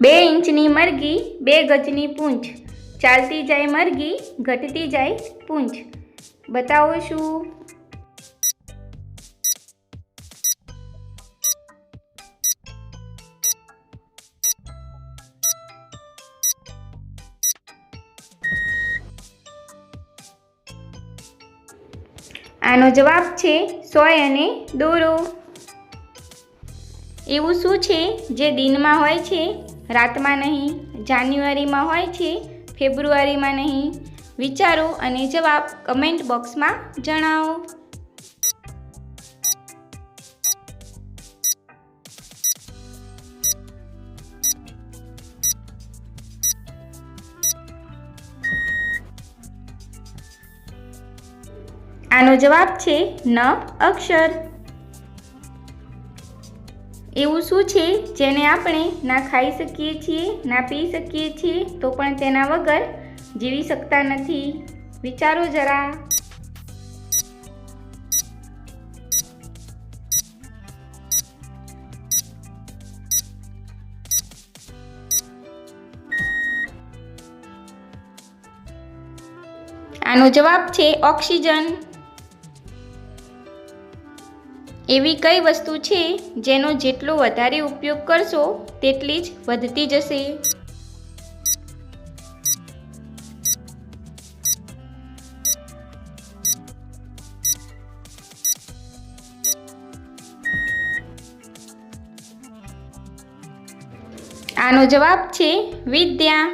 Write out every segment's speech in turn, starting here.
બે ઇંચની મરઘી, બે ગજની પૂંછ. ચાલતી જાય મરઘી, ઘટતી જાય પૂંછ. બતાવો શું આનો જવાબ છે સોય અને દોરો. એવું શું છે જે દિનમાં હોય છે? રાતમાં નહીં, જાન્યુઆરીમાં હોય છે, ફેબ્રુઆરીમાં નહીં. વિચારો અને જવાબ કમેન્ટ બોક્સમાં જણાવો. આનો જવાબ છે ન અક્ષર. એવું શું છે? જેને આપણે ના ખાઈ શકીએ છીએ, ના પી શકીએ છીએ, તો પણ તેના વગર જીવી શકતા નથી. વિચારો જરા. આનો જવાબ છે ઓક્સિજન. એવી કઈ વસ્તુ છે જેનો જેટલો વધારે ઉપયોગ કરશો તેટલી જ વધતી જશે? આનો જવાબ છે વિદ્યા.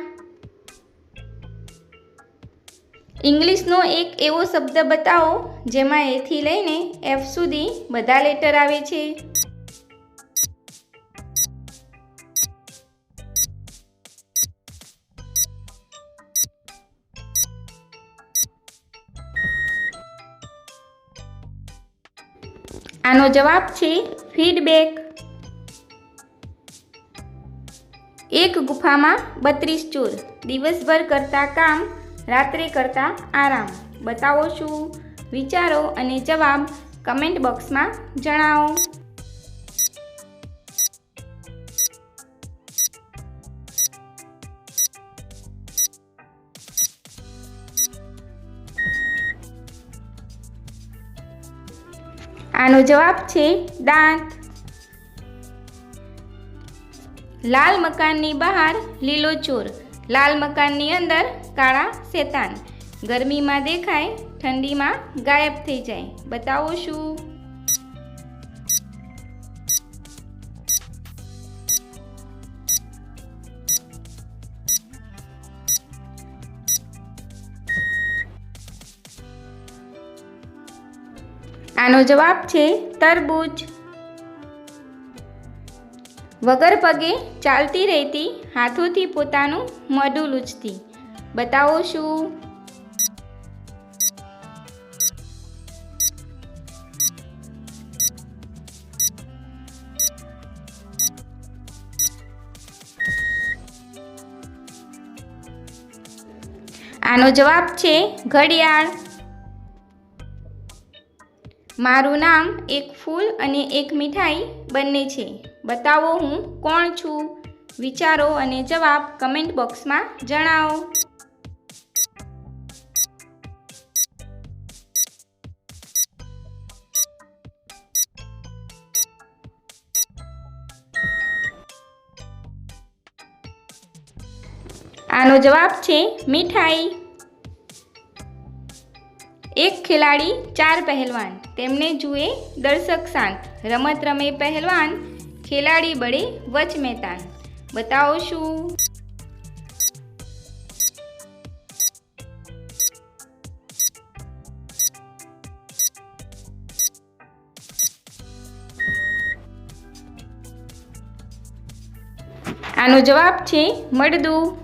ઇંગ્લિશનો એક એવો શબ્દ બતાવો જેમાં એથી લઈને એફ સુધી બધા લેટર આવે છે. આનો જવાબ છે ફીડબેક. એક ગુફામાં બત્રીસ ચોર. દિવસભર કરતા કામ રાત્રે કરતા આરામ. બતાવો શું? વિચારો અને જવાબ કમેન્ટ બોક્સમાં જણાવો. આનો જવાબ છે દાંત. લાલ મકાનની બહાર લીલો ચોર. લાલ મકાનની અંદર કાળા શેતાન. ગરમીમાં દેખાય, ઠંડીમાં ગાયબ થઈ જાય. બતાવો શું? આનો જવાબ છે તરબૂચ. વગર પગે ચાલતી રહેતી હાથોથી પોતાનું મોઢું લૂછતી. બતાવો શું આનો જવાબ છે ઘડિયાળ. મારું નામ એક ફૂલ અને એક મીઠાઈ બંને છે. બતાવો હું કોણ છું? વિચારો અને જવાબ કમેન્ટ બોક્સમાં જણાવો. આનો જવાબ છે મીઠાઈ. એક ખેલાડી, ચાર પહેલવાન. તેમને જુએ દર્શક શાંત રમત રમે પહેલવાન, ખેલાડી બળે વચ મેતાન બતાવો શું? આનો જવાબ છે મળદું